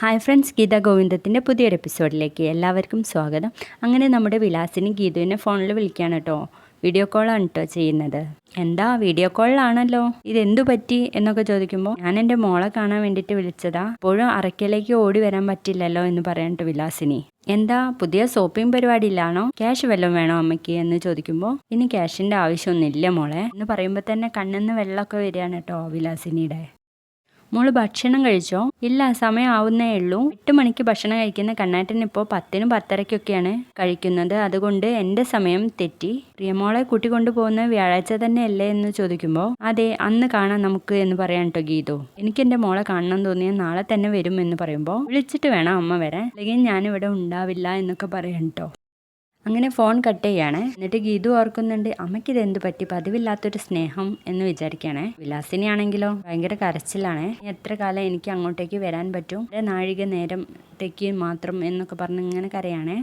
Hi friends Geetha ഗോവിന്ദത്തിന്റെ പുതിയൊരു എപ്പിസോഡിലേക്ക് എല്ലാവർക്കും സ്വാഗതം. അങ്ങനെ നമ്മുടെ വിലാസിനി ഗീതുവിനെ ഫോണിൽ വിളിക്കുകയാണ് കേട്ടോ വീഡിയോ കോളാണ് കേട്ടോ ചെയ്യുന്നത്. എന്താ വീഡിയോ കോളിലാണല്ലോ ഇതെന്തു പറ്റി എന്നൊക്കെ ചോദിക്കുമ്പോൾ ഞാൻ എന്റെ മോളെ കാണാൻ വേണ്ടിയിട്ട് വിളിച്ചതാ. അപ്പോഴും അറയ്ക്കലേക്ക് ഓടി വരാൻ പറ്റില്ലല്ലോ എന്ന് പറയാനിട്ട് വിലാസിനി. എന്താ പുതിയ സോപ്പിംഗ് പരിപാടിയിലാണോ? ക്യാഷ് വല്ലതും വേണോ അമ്മയ്ക്ക് എന്ന് ചോദിക്കുമ്പോൾ ഇനി ക്യാഷിന്റെ ആവശ്യമൊന്നുമില്ല മോളെ എന്ന് പറയുമ്പോൾ തന്നെ കണ്ണിന്ന് വെള്ളമൊക്കെ വരികയാണ് കേട്ടോ വിലാസിനിയുടെ. മോൾ ഭക്ഷണം കഴിച്ചോ? ഇല്ല സമയം ആവുന്നേ ഉള്ളൂ. എട്ട് മണിക്ക് ഭക്ഷണം കഴിക്കുന്ന കണ്ണാട്ടൻ ഇപ്പോൾ പത്തിനും പത്തരയ്ക്കൊക്കെയാണ് കഴിക്കുന്നത്. അതുകൊണ്ട് എന്റെ സമയം തെറ്റി. പ്രിയമോളെ കൂട്ടിക്കൊണ്ടു കൊണ്ടുപോകുന്ന വ്യാഴാഴ്ച തന്നെ അല്ലേ എന്ന് ചോദിക്കുമ്പോൾ അതെ അന്ന് കാണാം നമുക്ക് എന്ന് പറയാൻ കേട്ടോ ഗീതു. എനിക്ക് എന്റെ മോളെ കാണണം തോന്നിയാൽ നാളെ തന്നെ വരും എന്ന് പറയുമ്പോൾ വിളിച്ചിട്ട് വേണം അമ്മ വരാൻ. അല്ലെങ്കിൽ ഞാനിവിടെ ഉണ്ടാവില്ല എന്നൊക്കെ പറയാൻ കേട്ടോ അങ്ങനെ ഫോൺ കട്ട് ചെയ്യാണ്. എന്നിട്ട് ഗീതു ഓർക്കുന്നുണ്ട് അമ്മയ്ക്ക് ഇത് എന്ത് പറ്റി? പതിവില്ലാത്തൊരു സ്നേഹം എന്ന് വിചാരിക്കുകയാണ് വിലാസിനി ആണെങ്കിലോ ഭയങ്കര കരച്ചിലാണ്. എത്ര കാലം എനിക്ക് അങ്ങോട്ടേക്ക് വരാൻ പറ്റും? നാഴിക നാഴിക നേരത്തേക്ക് മാത്രം എന്നൊക്കെ പറഞ്ഞ് ഇങ്ങനെ കരയാണ്.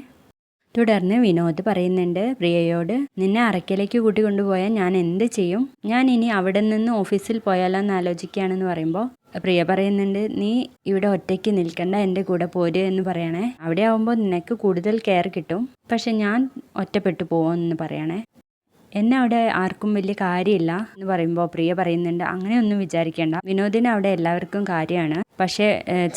തുടർന്ന് വിനോദ് പറയുന്നുണ്ട് പ്രിയയോട് നിന്നെ അറക്കലേക്ക് കൂട്ടി കൊണ്ടുപോയാൽ ഞാൻ എന്ത് ചെയ്യും? ഞാൻ ഇനി അവിടെ നിന്ന് ഓഫീസിൽ പോയാലോ എന്ന് ആലോചിക്കുകയാണെന്ന് പറയുമ്പോൾ പ്രിയ പറയുന്നുണ്ട് നീ ഇവിടെ ഒറ്റയ്ക്ക് നിൽക്കണ്ട എന്റെ കൂടെ പോര് എന്ന് പറയണേ. അവിടെ ആവുമ്പോൾ നിനക്ക് കൂടുതൽ കെയർ കിട്ടും. പക്ഷെ ഞാൻ ഒറ്റപ്പെട്ടു പോകുമെന്ന് പറയണേ. എന്നെ അവിടെ ആർക്കും വലിയ കാര്യമില്ല എന്ന് പറയുമ്പോൾ പ്രിയ പറയുന്നുണ്ട് അങ്ങനെയൊന്നും വിചാരിക്കേണ്ട. വിനോദിന് അവിടെ എല്ലാവർക്കും കാര്യമാണ്. പക്ഷേ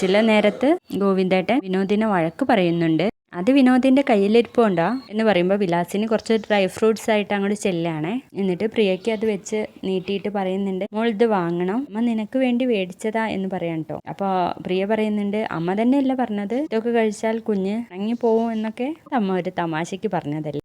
ചില നേരത്ത് ഗോവിന്ദേട്ടൻ വിനോദിനെ വഴക്ക് പറയുന്നുണ്ട്. അത് വിനോദിന്റെ കയ്യിലിരിപ്പുണ്ടോ എന്ന് പറയുമ്പോൾ വിലാസിന് കുറച്ച് ഡ്രൈ ഫ്രൂട്ട്സ് ആയിട്ട് അങ്ങോട്ട് ചെല്ലുകയാണേ. എന്നിട്ട് പ്രിയയ്ക്ക് അത് വെച്ച് നീട്ടിയിട്ട് പറയുന്നുണ്ട് മോൾ ഇത് വാങ്ങണം. അമ്മ നിനക്ക് വേണ്ടി മേടിച്ചതാ എന്ന് പറയാം കേട്ടോ അപ്പോൾ പ്രിയ പറയുന്നുണ്ട് അമ്മ തന്നെയല്ല പറഞ്ഞത്? ഇതൊക്കെ കഴിച്ചാൽ കുഞ്ഞ് ഇറങ്ങി പോവും എന്നൊക്കെ. അമ്മ ഒരു തമാശയ്ക്ക് പറഞ്ഞതല്ലേ.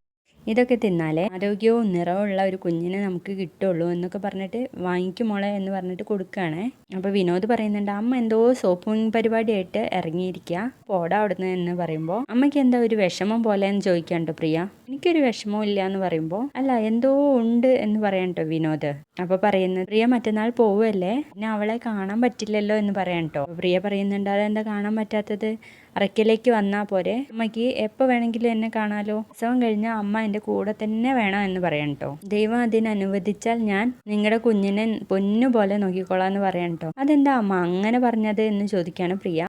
ഇതൊക്കെ തിന്നാലേ ആരോഗ്യവും നിറവുള്ള ഒരു കുഞ്ഞിനെ നമുക്ക് കിട്ടുള്ളൂ എന്നൊക്കെ പറഞ്ഞിട്ട് വാങ്ങിക്കും മോളെ എന്ന് പറഞ്ഞിട്ട് കൊടുക്കുകയാണേ. അപ്പോൾ വിനോദ് പറയുന്നുണ്ട് അമ്മ എന്തോ സോപ്പിംഗ് പരിപാടിയായിട്ട് ഇറങ്ങിയിരിക്കുക പോടാ അവിടുന്ന് എന്ന് പറയുമ്പോൾ അമ്മയ്ക്ക് എന്താ ഒരു വിഷമം പോലെ എന്ന് ചോദിക്കാണ്ട് പ്രിയ? എനിക്കൊരു വിഷമവും ഇല്ല എന്ന് പറയുമ്പോൾ അല്ല എന്തോ ഉണ്ട് എന്ന് പറയണ്ടോ വിനോദ്. അപ്പോൾ പറയുന്നത് പ്രിയ മറ്റന്നാൾ പോവുമല്ലേ പിന്നെ അവളെ കാണാൻ പറ്റില്ലല്ലോ എന്ന് പറയണ്ടോ പ്രിയ പറയുന്നുണ്ട് അതെന്താ കാണാൻ പറ്റാത്തത്? അറക്കലേക്ക് വന്നാൽ പോരെ. അമ്മയ്ക്ക് എപ്പോൾ വേണമെങ്കിലും എന്നെ കാണാലോ. ഉത്സവം കഴിഞ്ഞാൽ അമ്മ എന്റെ കൂടെ തന്നെ വേണം എന്ന് പറയാൻ കേട്ടോ ദൈവം അതിന് അനുവദിച്ചാൽ ഞാൻ നിങ്ങളുടെ കുഞ്ഞിനെ പൊന്നു പോലെ നോക്കിക്കോളാം എന്ന് പറയാൻ കേട്ടോ അതെന്താ അമ്മ അങ്ങനെ പറഞ്ഞത് എന്ന് ചോദിക്കുകയാണ് പ്രിയ.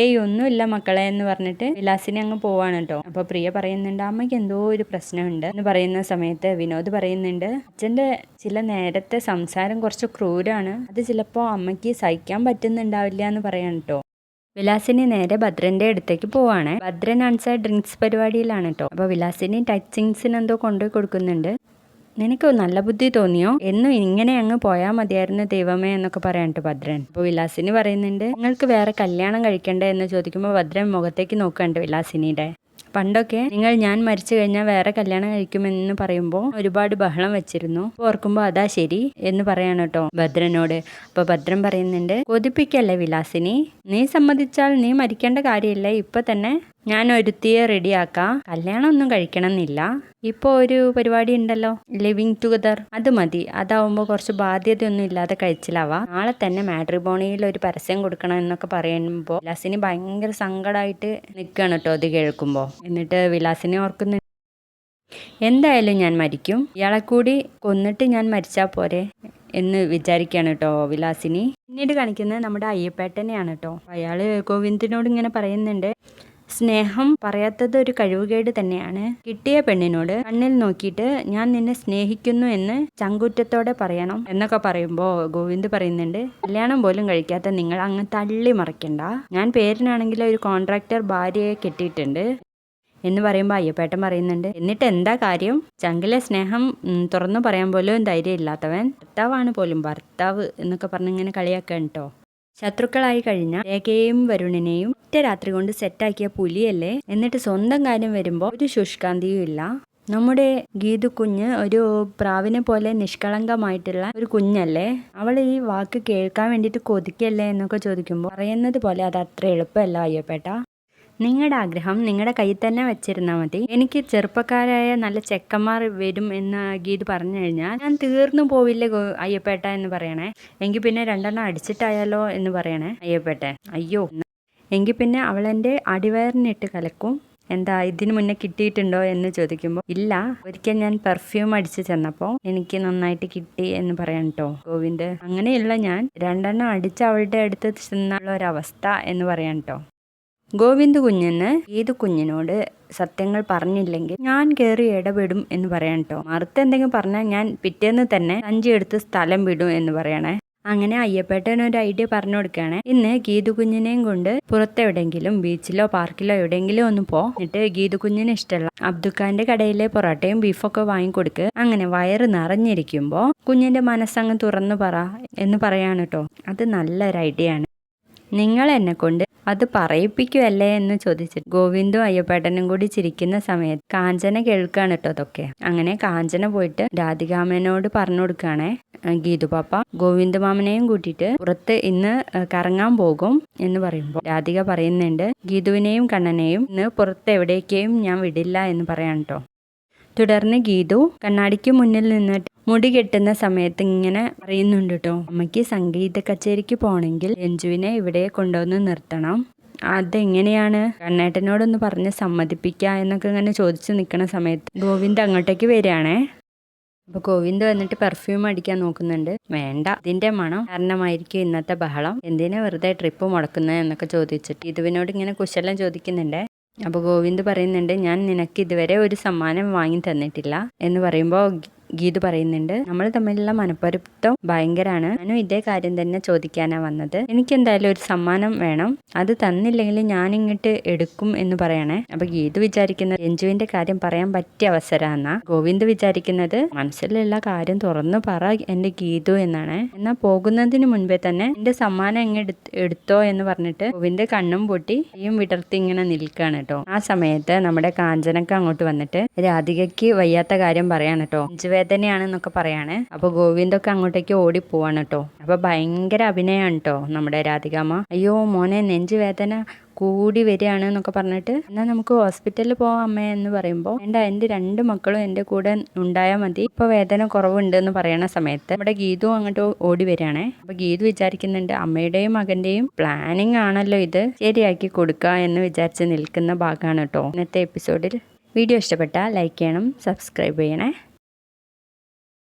ഏയ് ഒന്നുമില്ല മക്കളെ എന്ന് പറഞ്ഞിട്ട് വിലാസിനെ അങ്ങ് പോവാണ് കേട്ടോ അപ്പൊ പ്രിയ പറയുന്നുണ്ട് അമ്മയ്ക്ക് എന്തോ ഒരു പ്രശ്നമുണ്ട് എന്ന് പറയുന്ന സമയത്ത് വിനോദ് പറയുന്നുണ്ട് അച്ഛന്റെ ചില നേരത്തെ സംസാരം കുറച്ച് ക്രൂരാണ്. അത് ചിലപ്പോൾ അമ്മയ്ക്ക് സഹിക്കാൻ പറ്റുന്നുണ്ടാവില്ല എന്ന് പറയാൻ കേട്ടോ വിലാസിനി നേരെ ഭദ്രന്റെ അടുത്തേക്ക് പോവാണ്. ഭദ്രൻ ആൻസർ ഡ്രിങ്ക്സ് പരിപാടിയിലാണ് കേട്ടോ അപ്പൊ വിലാസിനി ടച്ചിങ്സിന് എന്തോ കൊണ്ടുപോയി കൊടുക്കുന്നുണ്ട്. നിനക്ക് നല്ല ബുദ്ധി തോന്നിയോ? എന്നും ഇങ്ങനെ അങ്ങ് പോയാൽ മതിയായിരുന്നു ദൈവമേ എന്നൊക്കെ പറയാനിട്ട് ഭദ്രൻ. അപ്പോൾ വിലാസിനി പറയുന്നുണ്ട് നിങ്ങൾക്ക് വേറെ കല്യാണം കഴിക്കണ്ടേ? എന്ന് ചോദിക്കുമ്പോൾ ഭദ്രൻ മുഖത്തേക്ക് നോക്കുന്നുണ്ട് വിലാസിനിയുടെ പണ്ടൊക്കെ നിങ്ങൾ ഞാൻ മരിച്ചു കഴിഞ്ഞാൽ വേറെ കല്യാണം കഴിക്കുമെന്ന് പറയുമ്പോൾ ഒരുപാട് ബഹളം വെച്ചിരുന്നു. ഓർക്കുമ്പോൾ അതാ ശരി എന്ന് പറയാണ് കേട്ടോ ഭദ്രനോട്. അപ്പോൾ ഭദ്രൻ പറയുന്നുണ്ട് കൊതിപ്പിക്കല്ലേ വിലാസിനി? നീ സമ്മതിച്ചാൽ നീ മരിക്കേണ്ട കാര്യമില്ല. ഇപ്പൊ തന്നെ ഞാൻ ഒരുത്തിയെ റെഡിയാക്കാം. കല്യാണം ഒന്നും കഴിക്കണമെന്നില്ല. ഇപ്പോൾ ഒരു പരിപാടി ഉണ്ടല്ലോ. ലിവിങ് ടുഗദർ അത് മതി. അതാവുമ്പോൾ കുറച്ച് ബാധ്യതയൊന്നും ഇല്ലാതെ കഴിച്ചിലാവാം. നാളെ തന്നെ മാട്രിബോണിയിൽ ഒരു പരസ്യം കൊടുക്കണം എന്നൊക്കെ പറയുമ്പോൾ വിലാസിന് ഭയങ്കര സങ്കടമായിട്ട് നിൽക്കുകയാണ് കേട്ടോ അത് കേൾക്കുമ്പോൾ എന്നിട്ട് വിലാസിനെ ഓർക്കുന്നു. എന്തായാലും ഞാൻ മരിക്കും. ഇയാളെ കൂടി കൊന്നിട്ട് ഞാൻ മരിച്ചാൽ പോരെ എന്ന് വിചാരിക്കുകയാണ് കേട്ടോ വിലാസിനി. പിന്നീട് കാണിക്കുന്നത് നമ്മുടെ അയ്യപ്പേട്ടനെയാണ് കേട്ടോ. അയാൾ ഗോവിന്ദനോട് ഇങ്ങനെ പറയുന്നുണ്ട്. സ്നേഹം പറയാത്തത് ഒരു കഴിവുകേട് തന്നെയാണ്. കിട്ടിയ പെണ്ണിനോട് കണ്ണിൽ നോക്കിയിട്ട് ഞാൻ നിന്നെ സ്നേഹിക്കുന്നു എന്ന് ചങ്കുറ്റത്തോടെ പറയണം എന്നൊക്കെ പറയുമ്പോൾ ഗോവിന്ദ് പറയുന്നുണ്ട് കല്യാണം പോലും കഴിക്കാത്ത നിങ്ങൾ അങ്ങ് തള്ളി മറിക്കണ്ട. ഞാൻ പേരിനാണെങ്കിൽ ഒരു കോൺട്രാക്ടർ ഭാര്യയെ കെട്ടിയിട്ടുണ്ട് എന്ന് പറയുമ്പോൾ അയ്യപ്പേട്ടൻ പറയുന്നുണ്ട്. എന്നിട്ട് എന്താ കാര്യം? ചങ്കിലെ സ്നേഹം തുറന്നു പറയാൻ പോലും ധൈര്യം ഇല്ലാത്തവൻ ഭർത്താവാണ് പോലും ഭർത്താവ് എന്നൊക്കെ പറഞ്ഞിങ്ങനെ കളിയാക്കാൻ ശത്രുക്കളായി കഴിഞ്ഞ രേഖയെയും വരുണിനെയും ഒറ്റ രാത്രി കൊണ്ട് സെറ്റാക്കിയ പുലിയല്ലേ? എന്നിട്ട് സ്വന്തം കാര്യം വരുമ്പോൾ ഒരു ശുഷ്കാന്തിയും ഇല്ല. നമ്മുടെ ഗീതു കുഞ്ഞ് ഒരു പ്രാവിനെ പോലെ നിഷ്കളങ്കമായിട്ടുള്ള ഒരു കുഞ്ഞല്ലേ? അവൾ ഈ വാക്ക് കേൾക്കാൻ വേണ്ടിയിട്ട് കൊതിക്കല്ലേ എന്നൊക്കെ ചോദിക്കുമ്പോൾ പറയുന്നത് പോലെ അത് അത്ര എളുപ്പമല്ല അയ്യപ്പേട്ട. നിങ്ങളുടെ ആഗ്രഹം നിങ്ങളുടെ കയ്യിൽ തന്നെ വെച്ചിരുന്നാൽ മതി. എനിക്ക് ചെറുപ്പക്കാരായ നല്ല ചെക്കന്മാർ വരും എന്ന് ഗീത് പറഞ്ഞു കഴിഞ്ഞാൽ ഞാൻ തീർന്നു പോവില്ല അയ്യപ്പേട്ട എന്ന് പറയണേ. എങ്കിൽ പിന്നെ രണ്ടെണ്ണം അടിച്ചിട്ടായാലോ എന്ന് പറയണേ. അയ്യപ്പേട്ടെ അയ്യോ. എങ്കിൽ പിന്നെ അവളെന്റെ അടിവയറിനിട്ട് കലക്കും. എന്താ ഇതിനു മുന്നേ കിട്ടിയിട്ടുണ്ടോ എന്ന് ചോദിക്കുമ്പോൾ ഇല്ല ഒരിക്കൽ ഞാൻ പെർഫ്യൂം അടിച്ച് ചെന്നപ്പോൾ എനിക്ക് നന്നായിട്ട് കിട്ടി എന്ന് പറയാൻ കേട്ടോ ഗോവിന്ദ്. അങ്ങനെയുള്ള ഞാൻ രണ്ടെണ്ണം അടിച്ച് അവളുടെ അടുത്ത് ചെന്നുള്ള ഒരവസ്ഥ എന്ന് പറയാൻ കേട്ടോ ഗോവിന്ദ് കുഞ്ഞിന് ഏത് കുഞ്ഞിനോട് സത്യങ്ങൾ പറഞ്ഞില്ലെങ്കിൽ ഞാൻ കയറി ഇടപെടും എന്ന് പറയാൻ കേട്ടോ മറുത്ത് എന്തെങ്കിലും പറഞ്ഞാൽ ഞാൻ പിറ്റേന്ന് തന്നെ സഞ്ചി എടുത്ത് സ്ഥലം വിടും എന്ന് പറയണേ. അങ്ങനെ അയ്യപ്പേട്ടൻ ഒരു ഐഡിയ പറഞ്ഞു കൊടുക്കുകയാണ്. ഇന്ന് ഗീതു കുഞ്ഞിനെയും കൊണ്ട് പുറത്തെവിടെങ്കിലും ബീച്ചിലോ പാർക്കിലോ എവിടെയെങ്കിലും ഒന്ന് പോ. എന്നിട്ട് ഗീതു കുഞ്ഞിന് ഇഷ്ടമുള്ള അബ്ദുഖാന്റെ കടയിലെ പൊറോട്ടയും ബീഫൊക്കെ വാങ്ങിക്കൊടുക്ക് അങ്ങനെ വയറ് നിറഞ്ഞിരിക്കുമ്പോൾ കുഞ്ഞിന്റെ മനസ്സങ്ങ് തുറന്നു പറ എന്ന് പറയാണ് കേട്ടോ അത് നല്ലൊരു ഐഡിയ ആണ്. നിങ്ങൾ എന്നെ കൊണ്ട് അത് പറയിപ്പിക്കുവല്ലേ എന്ന് ചോദിച്ചിട്ട് ഗോവിന്ദും അയ്യപ്പേട്ടനും കൂടി ചിരിക്കുന്ന സമയത്ത് കാഞ്ചന കേൾക്കാണ് കേട്ടോ അതൊക്കെ. അങ്ങനെ കാഞ്ചന പോയിട്ട് രാധികാമനോട് പറഞ്ഞു കൊടുക്കുകയാണേ ഗീതു പാപ്പ ഗോവിന്ദ മാമനെയും കൂട്ടിയിട്ട് പുറത്ത് ഇന്ന് കറങ്ങാൻ പോകും എന്ന് പറയുമ്പോൾ രാധിക പറയുന്നുണ്ട് ഗീതുവിനെയും കണ്ണനെയും ഇന്ന് പുറത്ത് എവിടേക്കും ഞാൻ വിടില്ല എന്ന് പറയാൻ കേട്ടോ തുടർന്ന് ഗീതു കണ്ണാടിക്ക് മുന്നിൽ നിന്നിട്ട് മുടി കെട്ടുന്ന സമയത്ത് ഇങ്ങനെ പറയുന്നുണ്ട് കേട്ടോ അമ്മയ്ക്ക് സംഗീത കച്ചേരിക്ക് പോകണമെങ്കിൽ രഞ്ജുവിനെ ഇവിടെ കൊണ്ടുവന്ന് നിർത്തണം. അതെങ്ങനെയാണ്? കണ്ണേട്ടനോടൊന്ന് പറഞ്ഞ് സമ്മതിപ്പിക്കുക എന്നൊക്കെ ഇങ്ങനെ ചോദിച്ചു നിൽക്കുന്ന സമയത്ത് ഗോവിന്ദ് അങ്ങോട്ടേക്ക് വരികയാണേ. അപ്പൊ ഗോവിന്ദ് വന്നിട്ട് പെർഫ്യൂം അടിക്കാൻ നോക്കുന്നുണ്ട്. വേണ്ട ഇതിന്റെ മണം കാരണമായിരിക്കും ഇന്നത്തെ ബഹളം. എന്തിനാ വെറുതെ ട്രിപ്പ് മുടക്കുന്നത് എന്നൊക്കെ ചോദിച്ചിട്ട് ഇതുവിനോട് ഇങ്ങനെ കുശലം ചോദിക്കുന്നുണ്ട്. അപ്പോൾ ഗോവിന്ദ് പറയുന്നുണ്ട് ഞാൻ നിനക്ക് ഇതുവരെ ഒരു സമ്മാനം വാങ്ങി തന്നിട്ടില്ല എന്ന് പറയുമ്പോൾ ഗീത് പറയുന്നുണ്ട്. നമ്മൾ തമ്മിലുള്ള മനപ്പൊരുത്തം ഭയങ്കരാണ്. ഞാനും ഇതേ കാര്യം തന്നെ ചോദിക്കാനാണ് വന്നത്. എനിക്ക് എന്തായാലും ഒരു സമ്മാനം വേണം. അത് തന്നില്ലെങ്കിൽ ഞാൻ ഇങ്ങോട്ട് എടുക്കും എന്ന് പറയണേ. അപ്പൊ ഗീത് വിചാരിക്കുന്നത് രഞ്ജുവിന്റെ കാര്യം പറയാൻ പറ്റിയ അവസരമാണ് ഗോവിന്ദ് വിചാരിക്കുന്നത് മനസ്സിലുള്ള കാര്യം തുറന്നു പറ എന്റെ ഗീതു എന്നാണ്. എന്നാൽ പോകുന്നതിന് മുൻപേ തന്നെ എന്റെ സമ്മാനം എങ്ങ എടുത്തോ എന്ന് പറഞ്ഞിട്ട് ഗോവിന്ദ് കണ്ണും പൊട്ടി കൈയും വിടർത്തി ഇങ്ങനെ നിൽക്കുകയാണ് കേട്ടോ ആ സമയത്ത് നമ്മുടെ കാഞ്ചനക്ക് അങ്ങോട്ട് വന്നിട്ട് രാധികയ്ക്ക് വയ്യാത്ത കാര്യം പറയാണ് കേട്ടോ നെഞ്ചുവേദനയാണെന്നൊക്കെ പറയാണ്. അപ്പോൾ ഗോവിന്ദൊക്കെ അങ്ങോട്ടേക്ക് ഓടി പോവാണ് കേട്ടോ അപ്പോൾ ഭയങ്കര അഭിനയമാണ് കേട്ടോ നമ്മുടെ രാധികാമ്മ. അയ്യോ മോനെ നെഞ്ചുവേദന കൂടി വരികയാണ് എന്നൊക്കെ പറഞ്ഞിട്ട് എന്നാൽ നമുക്ക് ഹോസ്പിറ്റലിൽ പോവാം അമ്മ എന്ന് പറയുമ്പോൾ വേണ്ട എന്റെ രണ്ട് മക്കളും എന്റെ കൂടെ ഉണ്ടായാൽ മതി. ഇപ്പോൾ വേദന കുറവുണ്ട് എന്ന് പറയണ സമയത്ത് നമ്മുടെ ഗീതു അങ്ങോട്ട് ഓടി വരികയാണേ. അപ്പോൾ ഗീതു വിചാരിക്കുന്നുണ്ട് അമ്മയുടെയും മകന്റെയും പ്ലാനിങ് ആണല്ലോ ഇത്. ശരിയാക്കി കൊടുക്കുക എന്ന് വിചാരിച്ച് നിൽക്കുന്ന ഭാഗമാണ് കേട്ടോ ഇന്നത്തെ എപ്പിസോഡിൽ വീഡിയോ ഇഷ്ടപ്പെട്ടാൽ ലൈക്ക് ചെയ്യണം സബ്സ്ക്രൈബ് ചെയ്യണേ.